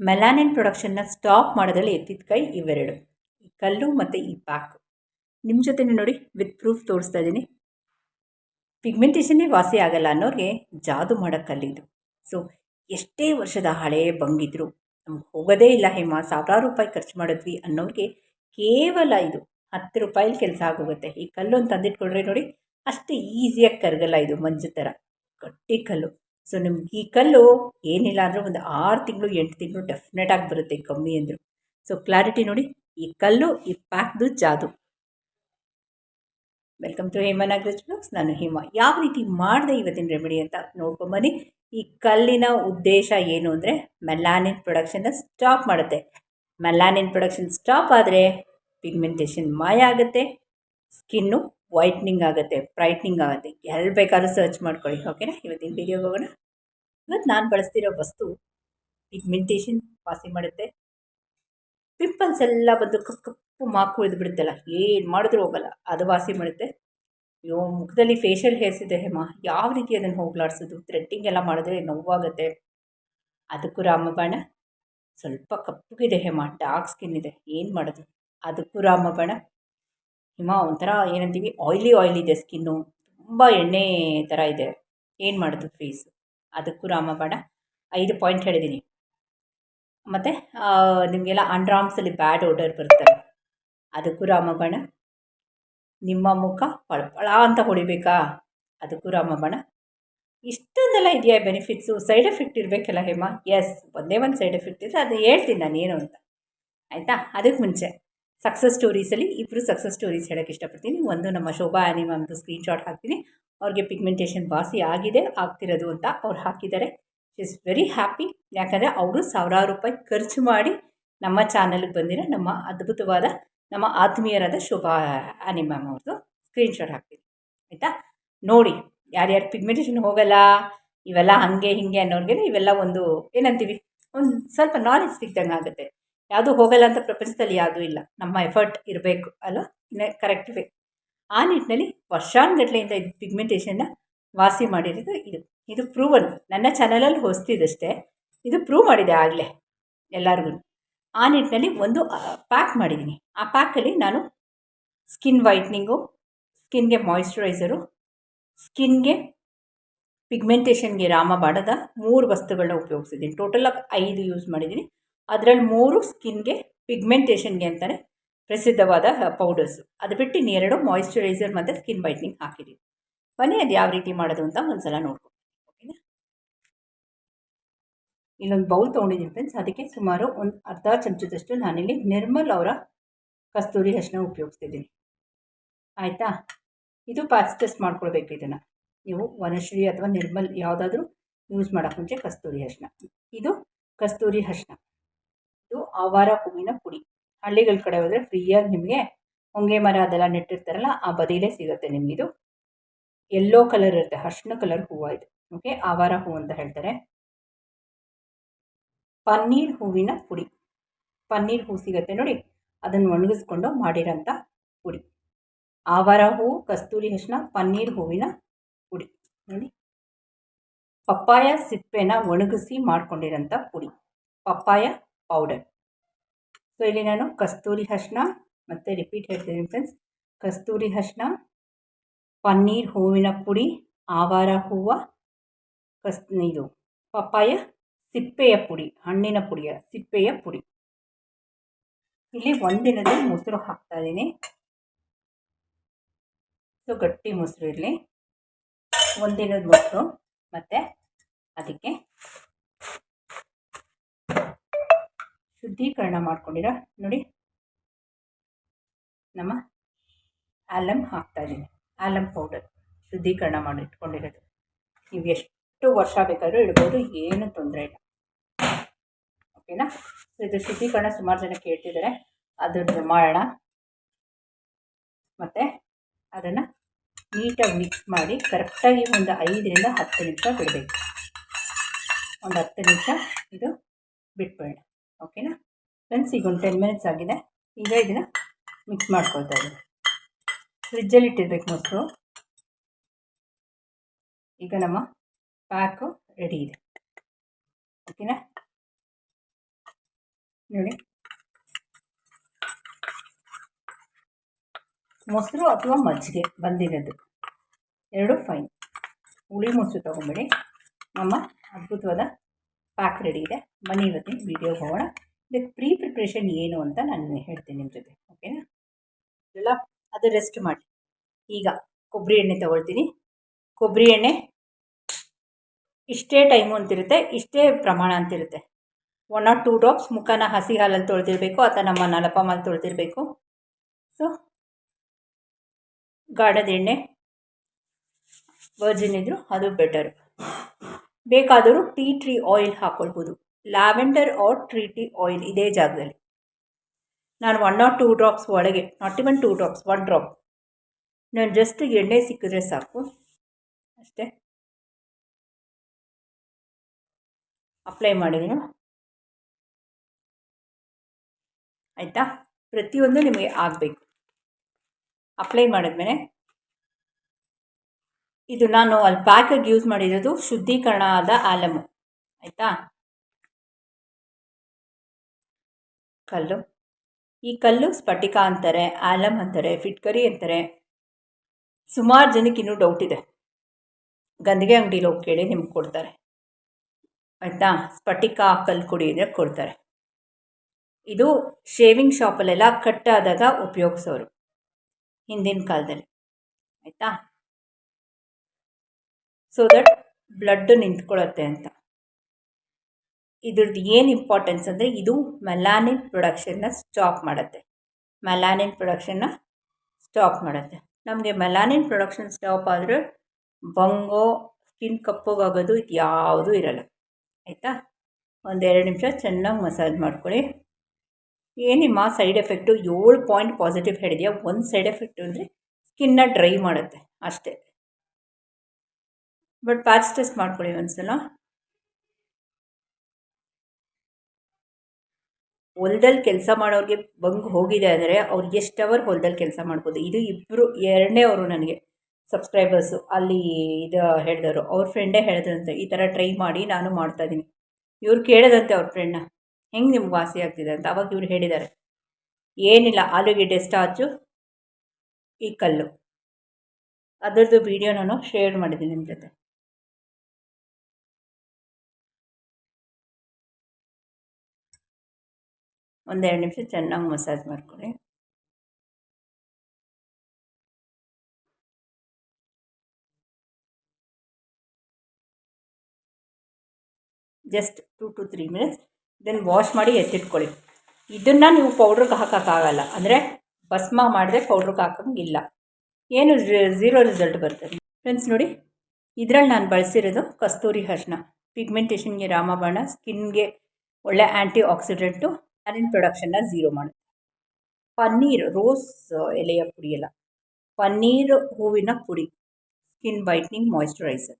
Melanin ಪ್ರೊಡಕ್ಷನ್ನ stop ಮಾಡೋದ್ರಲ್ಲಿ ಎತ್ತಿದ ಕೈ ಇವೆರಡು, ಈ ಕಲ್ಲು ಮತ್ತು ಈ ಪ್ಯಾಕು ನಿಮ್ಮ ಜೊತೆನೇ ನೋಡಿ ವಿತ್ ಪ್ರೂಫ್ ತೋರಿಸ್ತಾ ಇದ್ದೀನಿ ಪಿಗ್ಮೆಂಟೇಷನ್ನೇ ವಾಸಿ ಆಗಲ್ಲ ಅನ್ನೋರಿಗೆ ಜಾದು ಮಾಡೋ ಕಲ್ಲಿದು. ಸೊ ಎಷ್ಟೇ ವರ್ಷದ ಹಳೆ ಬಂಗಿದ್ರು, ನಮ್ಗೆ ಹೋಗೋದೇ ಇಲ್ಲ ಹೇಮ, ಸಾವಿರಾರು ರೂಪಾಯಿ ಖರ್ಚು ಮಾಡಿದ್ವಿ ಅನ್ನೋರಿಗೆ ಕೇವಲ ಇದು ಹತ್ತು ರೂಪಾಯಲ್ಲಿ ಕೆಲಸ ಆಗೋಗುತ್ತೆ. ಈ ಕಲ್ಲು ಅಂತ ತಂದಿಟ್ಕೊಂಡ್ರೆ ನೋಡಿ, ಅಷ್ಟು ಈಸಿಯಾಗಿ ಕರಗಲ್ಲ ಇದು ಮಂಜು ಥರ ಗಟ್ಟಿ ಕಲ್ಲು. ಸೊ ನಿಮ್ಗೆ ಈ ಕಲ್ಲು ಏನಿಲ್ಲ ಅಂದರೂ ಒಂದು ಆರು ತಿಂಗಳು, ಎಂಟು ತಿಂಗಳು ಡೆಫಿನೆಟಾಗಿ ಬರುತ್ತೆ ಕಮ್ಮಿ ಅಂದರು. ಸೊ ಕ್ಲಾರಿಟಿ ನೋಡಿ, ಈ ಕಲ್ಲು, ಈ ಪ್ಯಾಕ್ದು ಜಾದು. Welcome to Hema Nagaraj blogs ನಾನು ಹೇಮಾ. ಯಾವ ರೀತಿ ಮಾಡಿದೆ ಇವತ್ತಿನ ರೆಮಿಡಿ ಅಂತ ನೋಡ್ಕೊಂಬನ್ನಿ ಈ ಕಲ್ಲಿನ ಉದ್ದೇಶ ಏನು ಅಂದರೆ ಮೆಲಾನಿನ್ ಪ್ರೊಡಕ್ಷನ್ನ ಸ್ಟಾಪ್ ಮಾಡುತ್ತೆ. ಮೆಲಾನಿನ್ ಪ್ರೊಡಕ್ಷನ್ ಸ್ಟಾಪ್ ಆದರೆ ಪಿಗ್ಮೆಂಟೇಷನ್ ಮಾಯ ಆಗುತ್ತೆ ಸ್ಕಿನ್ನು ವೈಟ್ನಿಂಗ್ ಆಗುತ್ತೆ ಬ್ರೈಟ್ನಿಂಗ್ ಆಗುತ್ತೆ. ಎಲ್ಲಿ ಬೇಕಾದ್ರೂ ಸರ್ಚ್ ಮಾಡ್ಕೊಳ್ಳಿ ಓಕೆನಾ ಇವತ್ತಿನ ವಿಡಿಯೋಗೆ ಹೋಗೋಣ. ಇವತ್ತು ನಾನು ಬಳಸ್ತಿರೋ ವಸ್ತು ಪಿಗ್ಮೆಂಟೇಷನ್ ವಾಸಿ ಮಾಡುತ್ತೆ. ಪಿಂಪಲ್ಸ್ ಎಲ್ಲ ಬಂದು ಕಪ್ಪು ಕಪ್ಪು ಮಾಕು ಬಿಡುತ್ತಲ್ಲ, ಏನು ಮಾಡಿದ್ರೂ ಹೋಗಲ್ಲ, ಅದು ವಾಸಿ ಮಾಡುತ್ತೆ. ಅಯ್ಯೋ, ಮುಖದಲ್ಲಿ ಫೇಶಿಯಲ್ ಹೇರ್ಸ್ ಇದೆ ಹೇಮ, ಯಾವ ರೀತಿ ಅದನ್ನು ಹೋಗ್ಲಾಡ್ಸೋದು? ಥ್ರೆಡ್ಡಿಂಗ್ ಎಲ್ಲ ಮಾಡಿದ್ರೆ ನೋವಾಗುತ್ತೆ. ಅದಕ್ಕೂ ರಾಮಬಾಣ, ಸ್ವಲ್ಪ ಕಪ್ಪುಗಿದೆ ಹೇಮ ಡಾರ್ಕ್ ಸ್ಕಿನ್ ಇದೆ, ಏನು ಮಾಡೋದು? ಅದಕ್ಕೂ ರಾಮಬಾಣ. ಹಿಮ, ಒಂಥರ ಏನಂತೀವಿ ಆಯ್ಲಿ ಆಯ್ಲಿ ಇದೆ ಸ್ಕಿನ್ನು ತುಂಬ ಎಣ್ಣೆ ಥರ ಇದೆ. ಏನು ಮಾಡೋದು ಫೇಸು ಅದಕ್ಕೂ ರಾಮಬಾಣ ಐದು ಪಾಯಿಂಟ್ ಹೇಳಿದ್ದೀನಿ ಮತ್ತು ನಿಮಗೆಲ್ಲ ಅಂಡ್ರಾಮ್ಸಲ್ಲಿ ಬ್ಯಾಡ್ ಆರ್ಡರ್ ಬರುತ್ತಲ್ಲ, ಅದಕ್ಕೂ ರಾಮಬಾಣ ನಿಮ್ಮ ಮುಖ ಪಳಪಳ ಅಂತ ಹೊಡಿಬೇಕಾ? ಅದಕ್ಕೂ ರಾಮಬಾಣ ಇಷ್ಟೊಂದೆಲ್ಲ ಇದೆಯಾ ಬೆನಿಫಿಟ್ಸು ಸೈಡ್ ಎಫೆಕ್ಟ್ ಇರಬೇಕಲ್ಲ ಹೇಮ? ಎಸ್ ಒಂದೇ ಒಂದು ಸೈಡ್ ಎಫೆಕ್ಟ್ ಇದೆ ಅದು ಹೇಳ್ತೀನಿ ನಾನು ಏನು ಅಂತ. ಆಯಿತಾ? ಅದಕ್ಕೆ ಮುಂಚೆ ಸಕ್ಸಸ್ ಸ್ಟೋರೀಸಲ್ಲಿ ಇಬ್ಬರು ಸಕ್ಸಸ್ ಸ್ಟೋರೀಸ್ ಹೇಳೋಕ್ಕೆ ಇಷ್ಟಪಡ್ತೀನಿ. ಒಂದು ನಮ್ಮ ಶೋಭಾ ಆನಿ ಮ್ಯಾಮ್ದು ಸ್ಕ್ರೀನ್ಶಾಟ್ ಹಾಕ್ತೀನಿ. ಅವ್ರಿಗೆ ಪಿಗ್ಮೆಂಟೇಷನ್ ವಾಸಿ ಆಗಿದೆ, ಆಗ್ತಿರೋದು ಅಂತ ಅವ್ರು ಹಾಕಿದ್ದಾರೆ. ಇಸ್ ವೆರಿ ಹ್ಯಾಪಿ ಯಾಕಂದರೆ ಅವರು ಸಾವಿರಾರು ರೂಪಾಯಿ ಖರ್ಚು ಮಾಡಿ ನಮ್ಮ ಚಾನಲ್ಗೆ ಬಂದಿರೋ ನಮ್ಮ ಅದ್ಭುತವಾದ, ನಮ್ಮ ಆತ್ಮೀಯರಾದ ಶೋಭಾ ಆನಿ ಮ್ಯಾಮ್ ಅವ್ರದ್ದು ಸ್ಕ್ರೀನ್ಶಾಟ್ ಹಾಕ್ತೀನಿ. ಆಯಿತಾ? ನೋಡಿ, ಯಾರ್ಯಾರು ಪಿಗ್ಮೆಂಟೇಷನ್ ಹೋಗಲ್ಲ, ಇವೆಲ್ಲ ಹಾಗೆ ಹೀಗೆ ಅನ್ನೋರಿಗೆ ಇವೆಲ್ಲ ಒಂದು ಏನಂತೀವಿ, ಒಂದು ಸ್ವಲ್ಪ ನಾಲೆಜ್ ಸಿಗ್ದಂಗೆ ಆಗುತ್ತೆ. ಯಾವುದು ಹೋಗಲ್ಲ ಅಂತ ಪ್ರಪಂಚದಲ್ಲಿ ಯಾವುದೂ ಇಲ್ಲ. ನಮ್ಮ ಎಫರ್ಟ್ ಇರಬೇಕು ಅಲ್ವಾ? ಕರೆಕ್ಟ್ ವೇ ಆ ನಿಟ್ಟಿನಲ್ಲಿ ವರ್ಷಾನುಗಟ್ಲೆಯಿಂದ ಇದು ಪಿಗ್ಮೆಂಟೇಷನ್ನ ವಾಸಿ ಮಾಡಿರೋದು ಇದು. ಇದು ಪ್ರೂವನ್ ನನ್ನ ಚಾನಲಲ್ಲಿ ಹೊಸ್ತಿದಷ್ಟೇ ಇದು ಪ್ರೂವ್ ಮಾಡಿದೆ ಆಗಲೇ ಎಲ್ಲರಿಗೂ. ಆ ನಿಟ್ಟಿನಲ್ಲಿ ಒಂದು ಪ್ಯಾಕ್ ಮಾಡಿದ್ದೀನಿ ಆ ಪ್ಯಾಕಲ್ಲಿ ನಾನು ಸ್ಕಿನ್ ವೈಟ್ನಿಂಗು ಸ್ಕಿನ್ಗೆ ಮಾಯಿಶ್ಚರೈಸರು ಸ್ಕಿನ್ಗೆ ಪಿಗ್ಮೆಂಟೇಷನ್ಗೆ ರಾಮಬಾಣದ ಮೂರು ವಸ್ತುಗಳನ್ನ ಉಪಯೋಗಿಸಿದ್ದೀನಿ ಆಗಿ ಐದು ಯೂಸ್ ಮಾಡಿದ್ದೀನಿ ಅದರಲ್ಲಿ ಮೂರು ಸ್ಕಿನ್ಗೆ ಪಿಗ್ಮೆಂಟೇಷನ್ಗೆ ಅಂತಲೇ ಪ್ರಸಿದ್ಧವಾದ ಪೌಡರ್ಸು ಅದು ಬಿಟ್ಟು ಇನ್ನೆರಡು ಮಾಯಿಶ್ಚರೈಸರ್ ಮತ್ತು ಸ್ಕಿನ್ ವೈಟ್ನಿಂಗ್ ಹಾಕಿದ್ದೀವಿ ಬನ್ನಿ, ಅದು ಯಾವ ರೀತಿ ಮಾಡೋದು ಅಂತ ಒಂದು ಸಲ ಓಕೆನಾ? ಇಲ್ಲೊಂದು ಬೌಲ್ ತೊಗೊಂಡಿದ್ದೀನಿ ಫ್ರೆಂಡ್ಸ್ ಅದಕ್ಕೆ ಸುಮಾರು ಒಂದು ಅರ್ಧ ಚಮಚದಷ್ಟು ನಾನಿಲ್ಲಿ ನಿರ್ಮಲ್ ಅವರ ಕಸ್ತೂರಿ ಅರಿಶಿನ ಉಪಯೋಗಿಸ್ತಿದ್ದೀನಿ ಆಯಿತಾ? ಇದು ಟೆಸ್ಟ್ ಮಾಡ್ಕೊಳ್ಬೇಕು ಇದನ್ನು. ನೀವು ವನಶ್ರೀ ಅಥವಾ ನಿರ್ಮಲ್ ಯಾವುದಾದ್ರೂ ಯೂಸ್ ಮಾಡೋಕ್ಕೆ ಮುಂಚೆ ಕಸ್ತೂರಿ ಅರಿಶಿನ ಇದು ಕಸ್ತೂರಿ ಅರಿಶಿನ ಇದು ಆವಾರ ಹೂವಿನ ಪುಡಿ. ಹಳ್ಳಿಗಳ ಕಡೆ ಹೋದರೆ ಫ್ರೀಯಾಗಿ ನಿಮಗೆ ಹೊಂಗೆ ಮರ ಅದೆಲ್ಲ ನೆಟ್ಟಿರ್ತಾರಲ್ಲ, ಆ ಬದಿಲೇ ಸಿಗುತ್ತೆ ನಿಮಗಿದು ಎಲ್ಲೋ ಕಲರ್ ಇರುತ್ತೆ ಅರ್ಶಿನ ಕಲರ್ ಹೂವು ಇದು. ಓಕೆ ಆವಾರ ಹೂವು ಅಂತ ಹೇಳ್ತಾರೆ. ಪನ್ನೀರ್ ಹೂವಿನ ಪುಡಿ. ಪನ್ನೀರ್ ಹೂ ಸಿಗುತ್ತೆ ನೋಡಿ, ಅದನ್ನು ಒಣಗಿಸ್ಕೊಂಡು ಮಾಡಿರೋಂಥ ಪುಡಿ. ಆವಾರ ಹೂ, ಕಸ್ತೂರಿ ಅರಿಶಿನ ಪನ್ನೀರ್ ಹೂವಿನ ಪುಡಿ. ನೋಡಿ. ಪಪ್ಪಾಯ ಸಿಪ್ಪೆನ ಒಣಗಿಸಿ ಮಾಡ್ಕೊಂಡಿರೋಂಥ ಪುಡಿ. ಪಪ್ಪಾಯ ಪೌಡರ್ ಸೊ ಇಲ್ಲಿ ನಾನು ಕಸ್ತೂರಿ ಅರಿಶಿನ ಮತ್ತು ರಿಪೀಟ್ ಹೇಳ್ತೀನಿ ಫ್ರೆಂಡ್ಸ್ ಕಸ್ತೂರಿ ಅರಿಶಿನ ಪನ್ನೀರ್ ಹೂವಿನ ಪುಡಿ, ಆವಾರ ಹೂವು, ಕಸ್, ಇದು ಪಪ್ಪಾಯ, ಸಿಪ್ಪೆಯ ಪುಡಿ, ಹಣ್ಣಿನ ಪುಡಿಯ ಸಿಪ್ಪೆಯ ಪುಡಿ. ಇಲ್ಲಿ ಒಂದಿನದ ಮೊಸರು ಹಾಕ್ತಾ ಇದ್ದೀನಿ. ಸೊ ಗಟ್ಟಿ ಮೊಸರು ಇರಲಿ. ಒಂದಿನದ ಮೊಸರು ಮತ್ತು ಅದಕ್ಕೆ ಶುದ್ಧೀಕರಣ ಮಾಡ್ಕೊಂಡಿರೋ? ನೋಡಿ. ನಮ್ಮ ಆಲಮ್ ಹಾಕ್ತಾ ಇದ್ದೀನಿ. ಆಲಮ್ ಪೌಡರ್ ಶುದ್ಧೀಕರಣ ಮಾಡಿ ಇಟ್ಕೊಂಡಿರೋದು. ನೀವು ಎಷ್ಟು ವರ್ಷ ಬೇಕಾದರೂ ಇಡ್ಬೋದು, ಏನು ತೊಂದರೆ ಇಲ್ಲ. ಓಕೆನಾ ಇದು ಶುದ್ಧೀಕರಣ ಸುಮಾರು ಜನ ಕೇಳ್ತಿದ್ದಾರೆ. ಅದ್ರದ್ದು ಮಾಡೋಣ. ಮತ್ತು ಅದನ್ನು ನೀಟಾಗಿ ಮಿಕ್ಸ್ ಮಾಡಿ ಕರೆಕ್ಟಾಗಿ ಒಂದು ಐದರಿಂದ ಹತ್ತು ನಿಮಿಷ ಬಿಡಬೇಕು. ಒಂದು ಹತ್ತು ನಿಮಿಷ ಇದು ಬಿಟ್ಬೇಡ ಓಕೆನಾ ಫ್ರೆಂಡ್ಸ್ ಈಗ ಒಂದು ಟೆನ್ ಮಿನಿಟ್ಸ್ ಆಗಿದೆ. ಈಗ ಇದನ್ನು ಮಿಕ್ಸ್ ಮಾಡ್ಕೊಳ್ತಾ ಇದ್ದೀನಿ. ಫ್ರಿಜ್ಜಲ್ಲಿ ಇಟ್ಟಿರ್ಬೇಕು ಮೊಸರು. ಈಗ ನಮ್ಮ ಪ್ಯಾಕು ರೆಡಿ ಇದೆ. ಓಕೆನಾ ನೋಡಿ. ಮೊಸರು ಅಥವಾ ಮಜ್ಜಿಗೆ ಬಂದಿರೋದು. ಎರಡು ಫೈನ್ ಹುಳಿ ಮೊಸರು ತೊಗೊಂಬೇಡಿ ನಮ್ಮ ಅದ್ಭುತವಾದ ಪ್ಯಾಕ್ ರೆಡಿ ಇದೆ. ಬನ್ನಿ ಇವತ್ತಿನ ವೀಡಿಯೋ ಹೋಗೋಣ. ಇದಕ್ಕೆ ಪ್ರೀ ಪ್ರಿಪ್ರೇಷನ್ ಏನು ಅಂತ ನಾನು ಹೇಳ್ತೀನಿ ನಿಮ್ಮ ಜೊತೆ ಓಕೆನಾ ಎಲ್ಲ ಅದು ರೆಸ್ಟ್ ಮಾಡಿ. ಈಗ ಕೊಬ್ಬರಿ ಎಣ್ಣೆ ತೊಗೊಳ್ತೀನಿ. ಕೊಬ್ಬರಿ ಎಣ್ಣೆ ಇಷ್ಟೇ ಟೈಮು ಅಂತಿರುತ್ತೆ ಇಷ್ಟೇ ಪ್ರಮಾಣ ಅಂತಿರುತ್ತೆ. ಒನ್ ಆರ್ ಟೂ ಡ್ರಾಪ್ಸ್ ಮುಖನ ಹಸಿ ಹಾಲಲ್ಲಿ ತೊಳೆದಿರಬೇಕು ಅಥವಾ ನಮ್ಮ ನಲಪ ಮಾಲ್ ತೊಳೆದಿರಬೇಕು. ಸೊ ಗಾಢದ ಎಣ್ಣೆ ವರ್ಜಿನ್ ಇದ್ದರೂ ಅದು ಬೆಟರ್ ಬೇಕಾದರೂ ಟೀ ಟ್ರೀ ಆಯಿಲ್ ಹಾಕ್ಕೊಳ್ಬೋದು lavender or tea tree oil ಇದೇ ಜಾಗದಲ್ಲಿ. ನಾನು ಒನ್ ಆರ್ ಟೂ ಡ್ರಾಪ್ಸ್ ಒಳಗೆ not even two drops one drop ನಾನು ಜಸ್ಟ್ ಎಣ್ಣೆ ಸಿಕ್ಕಿದ್ರೆ ಸಾಕು. ಅಷ್ಟೇ. ಅಪ್ಲೈ ಮಾಡಿದ್ದೀನಿ. ಆಯಿತಾ? ಪ್ರತಿಯೊಂದು ನಿಮಗೆ ಆಗಬೇಕು. ಅಪ್ಲೈ ಮಾಡಿದ್ಮೇಲೆ ಇದು ನಾನು ಅಲ್ಲಿ ಪ್ಯಾಕಾಗಿ ಯೂಸ್ ಮಾಡಿರೋದು ಶುದ್ಧೀಕರಣ ಆದ ಆಲಮು ಆಯಿತಾ? ಕಲ್ಲು. ಈ ಕಲ್ಲು ಸ್ಫಟಿಕ ಅಂತಾರೆ ಆಲಮ್ ಅಂತಾರೆ, ಫಿಟ್ಕರಿ ಅಂತಾರೆ. ಸುಮಾರು ಜನಕ್ಕೆ ಇನ್ನೂ ಡೌಟ್ ಇದೆ. ಗಂದಿಗೆ ಅಂಗಡಿಲಿ ಹೋಗಿ ಕೇಳಿ ನಿಮ್ಗೆ ಕೊಡ್ತಾರೆ. ಆಯಿತಾ? ಸ್ಫಟಿಕ ಕಲ್ಲು ಕೊಡಿ ಅಂದರೆ ಕೊಡ್ತಾರೆ. ಇದು ಶೇವಿಂಗ್ ಶಾಪಲ್ಲೆಲ್ಲ ಆದಾಗ ಉಪಯೋಗಿಸೋರು ಹಿಂದಿನ ಕಾಲದಲ್ಲಿ. ಆಯಿತಾ? ಸೊ ದಟ್ ಬ್ಲಡ್ ನಿಂತ್ಕೊಳ್ಳುತ್ತೆ ಅಂತ. ಇದ್ರದ್ದು ಏನು ಇಂಪಾರ್ಟೆನ್ಸ್ ಅಂದರೆ ಇದು ಮೆಲಾನಿನ್ ಪ್ರೊಡಕ್ಷನ್ನ ಸ್ಟಾಪ್ ಮಾಡುತ್ತೆ. ಮೆಲಾನಿನ್ ಪ್ರೊಡಕ್ಷನ್ನ ಸ್ಟಾಪ್ ಮಾಡುತ್ತೆ. ನಮಗೆ ಮೆಲಾನಿನ್ ಪ್ರೊಡಕ್ಷನ್ ಸ್ಟಾಪ್ ಆದರೆ ಬಂಗೋ ಸ್ಕಿನ್ ಕಪ್ಪಗಾಗೋದು ಇದು ಯಾವುದೂ ಇರಲ್ಲ. ಆಯಿತಾ? ಒಂದೆರಡು ನಿಮಿಷ ಚೆನ್ನಾಗಿ ಮಸಾಜ್ ಮಾಡ್ಕೊಳ್ಳಿ. ಏನಿಮ್ಮ ಸೈಡ್ ಎಫೆಕ್ಟು ಏಳು ಪಾಯಿಂಟ್ ಪಾಸಿಟಿವ್ ಹೇಳಿದೆಯಾ? ಒಂದು ಸೈಡ್ ಎಫೆಕ್ಟು ಅಂದರೆ ಸ್ಕಿನ್ನ ಡ್ರೈ ಮಾಡುತ್ತೆ ಅಷ್ಟೇ. ಬಟ್ ಪ್ಯಾಚ್ ಟೆಸ್ಟ್ ಮಾಡ್ಕೊಳ್ಳಿ ಒಂದ್ಸಲ. ಹೊಲ್ದಲ್ಲಿ ಕೆಲಸ ಮಾಡೋರಿಗೆ ಬಂಗ್ ಹೋಗಿದೆ ಅಂದರೆ ಅವ್ರು ಎಷ್ಟು ಅವರ್ ಹೊಲ್ದಲ್ಲಿ ಕೆಲಸ ಮಾಡ್ಬೋದು. ಇದು ಇಬ್ಬರು ಎರಡನೇ ಅವರು ನನಗೆ ಸಬ್ಸ್ಕ್ರೈಬರ್ಸು ಅಲ್ಲಿ ಇದು ಹೇಳಿದವರು. ಅವ್ರ ಫ್ರೆಂಡೇ ಹೇಳಿದ್ರಂತೆ ಈ ಥರ ಟ್ರೈ ಮಾಡಿ ನಾನು ಮಾಡ್ತಾಯಿದ್ದೀನಿ ಇವ್ರು ಕೇಳಿದಂತೆ ಅವ್ರ ಫ್ರೆಂಡ್ನ ಹೆಂಗೆ ನಿಮ್ಗೆ ವಾಸಿ ಆಗ್ತಿದೆ ಅಂತ ಅವಾಗ ಇವ್ರು ಹೇಳಿದ್ದಾರೆ. ಏನಿಲ್ಲ ಆಲೂಗೆಡ್ಡೆ ಸ್ಟಾಚು ಈ ಕಲ್ಲು. ಅದರದ್ದು ವಿಡಿಯೋ ನಾನು ಶೇರ್ ಮಾಡಿದ್ದೀನಿ ನಿಮ್ಮ ಜೊತೆ. ಒಂದೆರಡು ನಿಮಿಷ ಚೆನ್ನಾಗಿ ಮಸಾಜ್ ಮಾಡ್ಕೊಳ್ಳಿ just two to three minutes, then wash ಮಾಡಿ ಎತ್ತಿಟ್ಕೊಳ್ಳಿ ಇದನ್ನು ನೀವು ಪೌಡ್ರಿಗೆ ಹಾಕೋಕ್ಕಾಗಲ್ಲ ಅಂದರೆ ಭಸ್ಮ ಮಾಡಿದ್ರೆ ಪೌಡ್ರಿಗೆ ಹಾಕೋಂಗಿಲ್ಲ ಏನು ಝೀರೋ ರಿಸಲ್ಟ್ ಬರ್ತದೆ. ಫ್ರೆಂಡ್ಸ್ ನೋಡಿ, ಇದರಲ್ಲಿ ನಾನು ಬಳಸಿರೋದು ಕಸ್ತೂರಿ ಅರ್ಶಿನ ಪಿಗ್ಮೆಂಟೇಷನ್ಗೆ ರಾಮಬಾಣ, ಸ್ಕಿನ್ಗೆ ಒಳ್ಳೆ ಆ್ಯಂಟಿ ಆಕ್ಸಿಡೆಂಟು ಅನಿನ್ ಪ್ರೊಡಕ್ಷನ್ನ ಝೀರೋ ಮಾಡುತ್ತೆ ಪನ್ನೀರ್, ರೋಸ್ ಎಲೆಯ ಪುಡಿಯಲ್ಲ ಪನ್ನೀರ್, ಹೂವಿನ ಪುಡಿ. ಸ್ಕಿನ್ ವೈಟ್ನಿಂಗ್ ಮಾಯಿಶ್ಚರೈಸರ್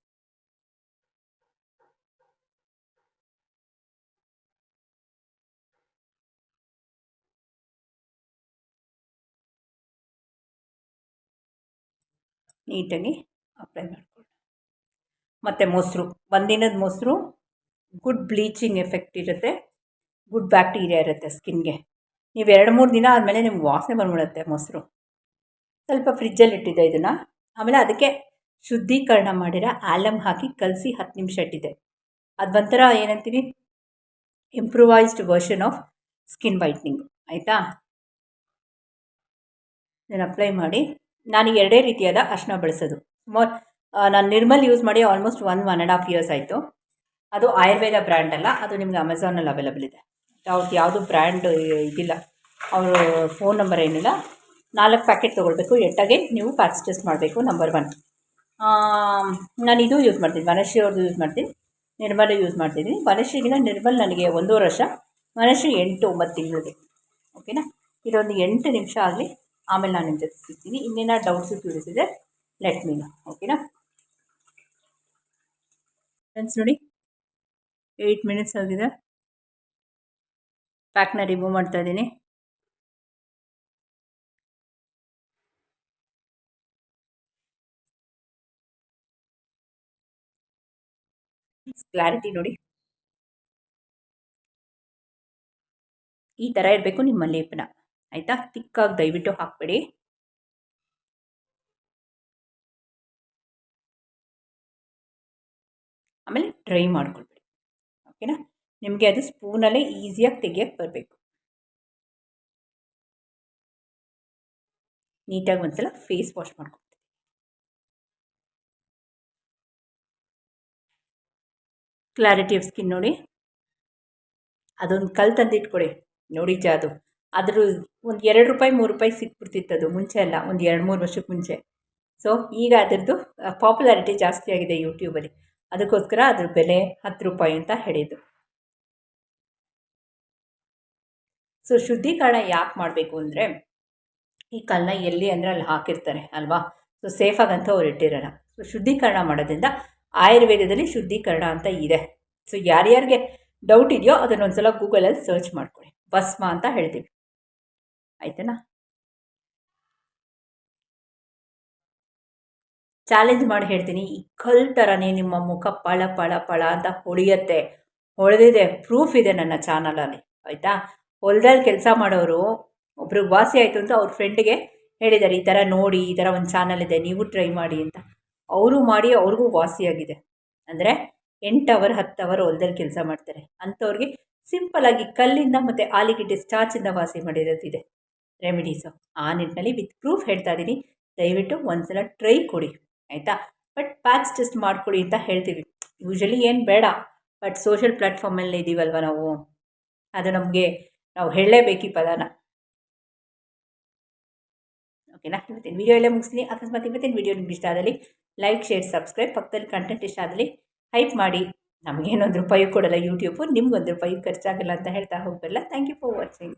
ನೀಟಾಗಿ ಅಪ್ಲೈ ಮಾಡಿಕೊಳ್ಳಿ. ಮತ್ತು ಮೊಸರು ಒಂದಿನದ ಮೊಸರು ಗುಡ್ ಬ್ಲೀಚಿಂಗ್ ಎಫೆಕ್ಟ್ ಇರುತ್ತೆ. ಗುಡ್ ಬ್ಯಾಕ್ಟೀರಿಯಾ ಇರುತ್ತೆ ಸ್ಕಿನ್ಗೆ. ನೀವು ಎರಡು, ಮೂರು ದಿನ ಆದಮೇಲೆ ನಿಮ್ಗೆ ವಾಸನೆ ಬಂದ್ಬಿಡುತ್ತೆ ಮೊಸರು. ಸ್ವಲ್ಪ ಫ್ರಿಜ್ಜಲ್ಲಿ ಇಟ್ಟಿದ್ದೆ ಇದನ್ನು. ಆಮೇಲೆ ಅದಕ್ಕೆ ಶುದ್ಧೀಕರಣ ಮಾಡಿರೋ ಆಲಮ್ ಹಾಕಿ ಕಲಸಿ ಹತ್ತು ನಿಮಿಷ ಇಟ್ಟಿದ್ದೆ. ಅದು ಒಂಥರ ಏನಂತೀವಿ improvised version of skin whitening ಆಯಿತಾ? ನಾನು ಅಪ್ಲೈ ಮಾಡಿ. ನಾನು ಎರಡೇ ರೀತಿಯಾದ ಅರ್ಶನ ಬಳಸೋದು. ಮೋರ್ ನಾನು ನಿರ್ಮಲ್ ಯೂಸ್ ಮಾಡಿ almost one one and half years ಆಯಿತು. ಅದು ಆಯುರ್ವೇದ ಬ್ರ್ಯಾಂಡ್ ಅಲ್ಲ. ಅದು ನಿಮ್ಗೆ ಅಮೆಝಾನಲ್ಲಿ ಅವೈಲಬಲ್ ಇದೆ. ಅವ್ರದ್ದು ಯಾವುದು ಬ್ರ್ಯಾಂಡ್ ಇದಿಲ್ಲ. ಅವರು ಫೋನ್ ನಂಬರ್ ಏನಿಲ್ಲ. ನಾಲ್ಕು ಪ್ಯಾಕೆಟ್ ತೊಗೊಳ್ಬೇಕು. ಎಟ್ಟಾಗೆ ನೀವು ಪರ್ಚೇಸ್ ಮಾಡಬೇಕು ನಂಬರ್ ಒನ್ ನಾನು ಇದು ಯೂಸ್ ಮಾಡ್ತೀನಿ. ವನಶ್ರೀ ಅವ್ರದ್ದು ಯೂಸ್ ಮಾಡ್ತೀನಿ. ನಿರ್ಮಲ ಯೂಸ್ ಮಾಡ್ತಿದ್ದೀನಿ ಮನಶ್ರೀಗಿನ ನಿರ್ಮಲ್ ನನಗೆ ಒಂದೂವರೆ ವರ್ಷ. ಮನಶ್ರೀ ಎಂಟು ಒಂಬತ್ತು ತಿಂಗಳಿಗೆ. ಓಕೆನಾ ಇದೊಂದು ಎಂಟು ನಿಮಿಷ ಆಗಲಿ. ಆಮೇಲೆ ನಾನು ನಿಮ್ಮ ಜೊತೆ ಸಿಗ್ತೀನಿ. ಇನ್ನೇನ ಡೌಟ್ಸು ಇದೆ ಲೆಟ್ ಮೀ ಓಕೆನಾ ಫ್ರೆಂಡ್ಸ್ ನೋಡಿ ಏಯ್ಟ್ ಮಿನಿಟ್ಸ್ ಆಗಿದೆ. ಪ್ಯಾಕ್ನ ರಿಮೂವ್ ಮಾಡ್ತಾ ಇದ್ದೀನಿ. ಕ್ಲಾರಿಟಿ ನೋಡಿ. ಈ ಥರ ಇರಬೇಕು ನಿಮ್ಮ ಲೇಪನ. ಆಯಿತಾ? ತಿಕ್ಕಾಗಿ ದಯವಿಟ್ಟು ಹಾಕಬೇಡಿ. ಆಮೇಲೆ ಡ್ರೈ ಮಾಡ್ಕೊಳ್ಬೇಡಿ. ಓಕೆನಾ ನಿಮಗೆ ಅದು ಸ್ಪೂನಲ್ಲೇ ಈಸಿಯಾಗಿ ತೆಗಿಯೋಕ್ಕೆ ಬರಬೇಕು. ನೀಟಾಗಿ ಒಂದ್ಸಲ ಫೇಸ್ ವಾಶ್ ಮಾಡ್ಕೊಳ್ತೀವಿ ಕ್ಲಾರಿಟಿ ಆಫ್ ಸ್ಕಿನ್ ನೋಡಿ. ಅದೊಂದು ಕಲ್ ತಂದಿಟ್ಕೊಡಿ. ನೋಡಿ ಜಾದು. ಅದ್ರ ಒಂದು ಎರಡು ರೂಪಾಯಿ, ಮೂರು ರೂಪಾಯಿ ಸಿಕ್ಬಿಡ್ತಿತ್ತು ಅದು ಮುಂಚೆ ಅಲ್ಲ, ಒಂದು ಎರಡು, ಮೂರು ವರ್ಷಕ್ಕೆ ಮುಂಚೆ. ಸೊ ಈಗ ಅದರದ್ದು ಪಾಪ್ಯುಲಾರಿಟಿ ಜಾಸ್ತಿ ಆಗಿದೆ ಯೂಟ್ಯೂಬಲ್ಲಿ ಅದಕ್ಕೋಸ್ಕರ ಅದ್ರ ಬೆಲೆ ಹತ್ತು ರೂಪಾಯಿ ಅಂತ ಹೇಳಿದ್ದು. ಸೊ ಶುದ್ಧೀಕರಣ ಯಾಕೆ ಮಾಡಬೇಕು ಅಂದರೆ, ಈ ಕಲ್ಲನ್ನ ಎಲ್ಲಿ ಅಂದರೆ ಅಲ್ಲಿ ಹಾಕಿರ್ತಾರೆ ಅಲ್ವಾ? ಸೊ ಸೇಫಾಗಂತೂ ಅವ್ರು ಇಟ್ಟಿರಲ್ಲ. ಸೊ ಶುದ್ಧೀಕರಣ ಮಾಡೋದ್ರಿಂದ ಆಯುರ್ವೇದದಲ್ಲಿ ಶುದ್ಧೀಕರಣ ಅಂತ ಇದೆ. ಸೊ ಯಾರ್ಯಾರಿಗೆ ಡೌಟ್ ಇದೆಯೋ ಅದನ್ನೊಂದ್ಸಲ ಗೂಗಲಲ್ಲಿ ಸರ್ಚ್ ಮಾಡ್ಕೊಳ್ಳಿ ಭಸ್ಮ ಅಂತ ಹೇಳ್ತೀವಿ. ಆಯ್ತನಾ? ಚಾಲೆಂಜ್ ಮಾಡಿ ಹೇಳ್ತೀನಿ. ಈ ಕಲ್ ಥರನೇ ನಿಮ್ಮ ಮುಖ ಪಳ ಪಳ ಪಳ ಅಂತ ಹೊಳೆಯುತ್ತೆ. ಹೊಳೆದಿದೆ. ಪ್ರೂಫ್ ಇದೆ ನನ್ನ ಚಾನಲಲ್ಲಿ ಆಯಿತಾ? ಹೊಲದಲ್ಲಿ ಕೆಲಸ ಮಾಡೋರು ಒಬ್ರಿಗೆ ವಾಸಿ ಆಯಿತು ಅಂತ ಅವ್ರ ಫ್ರೆಂಡ್ಗೆ ಹೇಳಿದ್ದಾರೆ ಈ ಥರ ನೋಡಿ, ಈ ಥರ ಒಂದು ಚಾನಲ್ ಇದೆ, ನೀವು ಟ್ರೈ ಮಾಡಿ ಅಂತ. ಅವರು ಮಾಡಿ ಅವ್ರಿಗೂ ವಾಸಿಯಾಗಿದೆ ಅಂದರೆ ಎಂಟು ಅವರ್ ಹತ್ತು ಅವರ್ ಹೊಲದಲ್ಲಿ ಕೆಲಸ ಮಾಡ್ತಾರೆ. ಅಂಥವ್ರಿಗೆ ಸಿಂಪಲಾಗಿ ಕಲ್ಲಿಂದ ಮತ್ತು ಆಲಿಗೆಡ್ಡೆ ಸ್ಟಾಚಿಂದ ವಾಸಿ ಮಾಡಿರೋದಿದೆ ರೆಮಿಡೀಸು ಆ ನಿಟ್ಟಿನಲ್ಲಿ ವಿತ್ ಪ್ರೂಫ್ ಹೇಳ್ತಾ ಇದ್ದೀನಿ ದಯವಿಟ್ಟು ಒಂದ್ಸಲ ಟ್ರೈ ಕೊಡಿ. ಆಯಿತಾ? ಬಟ್ ಪ್ಯಾಚ್ ಟೆಸ್ಟ್ ಮಾಡಿಕೊಡಿ ಅಂತ ಹೇಳ್ತೀವಿ. ಯೂಶಲಿ ಏನು ಬೇಡ. ಬಟ್ ಸೋಷಿಯಲ್ ಪ್ಲ್ಯಾಟ್ಫಾರ್ಮಲ್ಲಿ ಇದ್ದೀವಲ್ವ ನಾವು? ಅದು ನಮಗೆ ನಾವು ಹೇಳಲೇಬೇಕು ಈ ಪದನ ಓಕೆನಾ ಇವತ್ತಿನ ವಿಡಿಯೋ ಎಲ್ಲ ಮುಗಿಸ್ತೀನಿ. ಅಕಸ್ಮಾತ್ ಇವತ್ತಿನ ವಿಡಿಯೋ ನಿಮ್ಗೆ ಇಷ್ಟ ಆದಲ್ಲಿ ಲೈಕ್ ಶೇರ್ ಸಬ್ಸ್ಕ್ರೈಬ್ ಪಕ್ಕದಲ್ಲಿ ಕಂಟೆಂಟ್ ಇಷ್ಟ ಆದಲ್ಲಿ ಹೈಪ್ ಮಾಡಿ. ನಮಗೇನೊಂದು ರೂಪಾಯಿ ಕೊಡಲ್ಲ ಯೂಟ್ಯೂಬು ನಿಮ್ಗೊಂದು ರೂಪಾಯಿ ಖರ್ಚಾಗಲ್ಲ ಅಂತ ಹೇಳ್ತಾ ಹೋಗಲ್ಲ ಥ್ಯಾಂಕ್ ಯು ಫಾರ್ ವಾಚಿಂಗ್